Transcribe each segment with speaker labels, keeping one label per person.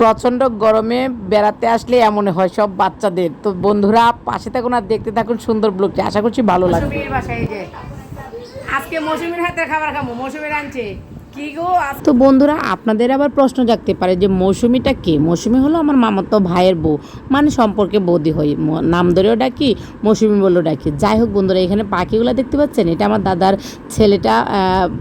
Speaker 1: প্রচণ্ড গরমে বেড়াতে আসলে এমন হয় সব বাচ্চাদের। তো বন্ধুরা, পাশে থাকুন আর দেখতে থাকুন সুন্দর ব্লগটি। আশা করছি ভালো লাগবে।
Speaker 2: আজকে মৌসুমীর হাতের খাবার খাব, মৌসুমীর আনছে।
Speaker 1: তো বন্ধুরা, আপনাদের আবার প্রশ্ন জাগতে পারে যে মৌসুমিটা কে? মৌসুমি হলো আমার মামাতো ভাইয়ের বউ। মানে সম্পর্কে বৌদি হই। নাম ধরেও ডাকি, মৌসুমি বলেও ডাকি। যাই হোক বন্ধুরা, এখানে পাখিগুলো দেখতে পাচ্ছেন? এটা আমার দাদার ছেলেটা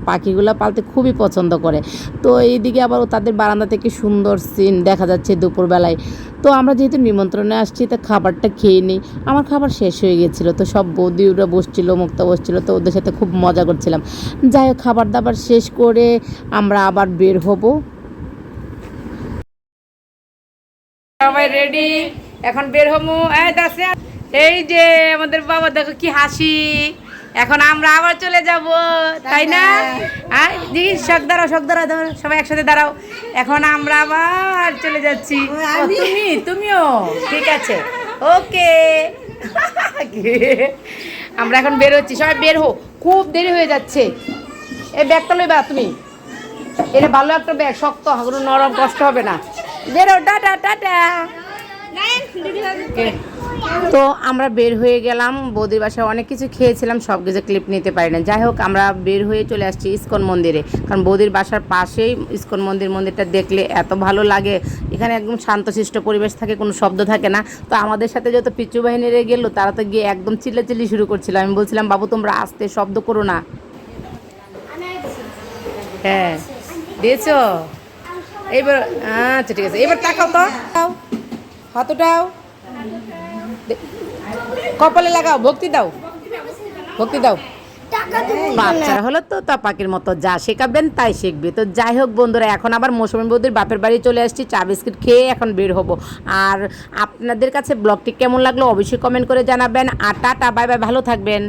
Speaker 1: পাখিগুলো পালতে খুবই পছন্দ করে। তো এইদিকে আবার তাদের বারান্দা থেকে সুন্দর সিন দেখা যাচ্ছে দুপুরবেলায়। তো আমরা যেহেতু নিমন্ত্রণে আসছি, তা খাবারটা খেয়ে নিই। আমার খাবার শেষ হয়ে গেছিল, তো সব বৌদিরা বসছিল, মুক্তা বসছিল, তো ওদের সাথে খুব মজা করছিলাম। যাই হোক, খাবার দাবার শেষ করে আমরা আবার বের হব।
Speaker 2: সবাই রেডি এখন বের দাসে এই যে আমাদের বাবা, দেখো কি হাসি। এখন আমরা আবার চলে যাব তাই না? আর দিদি শখ দাঁড়াও শখ দাঁড়াও সবাই একসাথে দাঁড়াও। এখন আমরা আবার চলে যাচ্ছি। তুমি তুমিও ঠিক আছে। ওকে। আমরা এখন বের হচ্ছি সবাই বের হো খুব দেরি হয়ে যাচ্ছে। এই ব্যাগটা লইবা তুমি। এটা ভালো একটা ব্যাগ শক্ত নরম কষ্ট হবে না। বেরো টাটা টাটা?
Speaker 1: তো আমরা বের হয়ে গেলাম, বৌদির বাসায় অনেক কিছু খেয়েছিলাম, সব কিছু ক্লিপ নিতে পারি না যাই হোক, আমরা বের হয়ে চলে আসছি ইস্কন মন্দিরে। কারণ বৌদির বাসার পাশেই ইস্কন মন্দির, মন্দিরটা দেখলে এত ভালো লাগে। এখানে একদম শান্তশিষ্ট পরিবেশ থাকে, কোনো শব্দ থাকে না। তো আমাদের সাথে যত পিচু বাহিনীরা গেল, তারা তো গিয়ে একদম চিল্লাচিল্লি শুরু করছিল। আমি বলছিলাম, বাবু, তোমরা আসতে শব্দ করো না।
Speaker 2: হ্যাঁ দিয়েছ? এইবার আচ্ছা ঠিক আছে। এবার তাকাও তো। দাও হাত উঠাও কপালে লাগাও ভক্তি দাও। ভক্তি দাও।
Speaker 1: বাচ্চারা হলো তো তা পাখির মতো যা শেখাবেন তাই শিখবে। তো যাই হোক বন্ধুরা এখন আবার মৌসুমী বৌদির বাপের বাড়ি চলে আসছি চা বিস্কিট খেয়ে এখন বের হব। আর আপনাদের কাছে ব্লগটি কেমন লাগল অবশ্যই কমেন্ট করে জানাবেন। আর টাটা বাই বাই ভালো থাকবেন।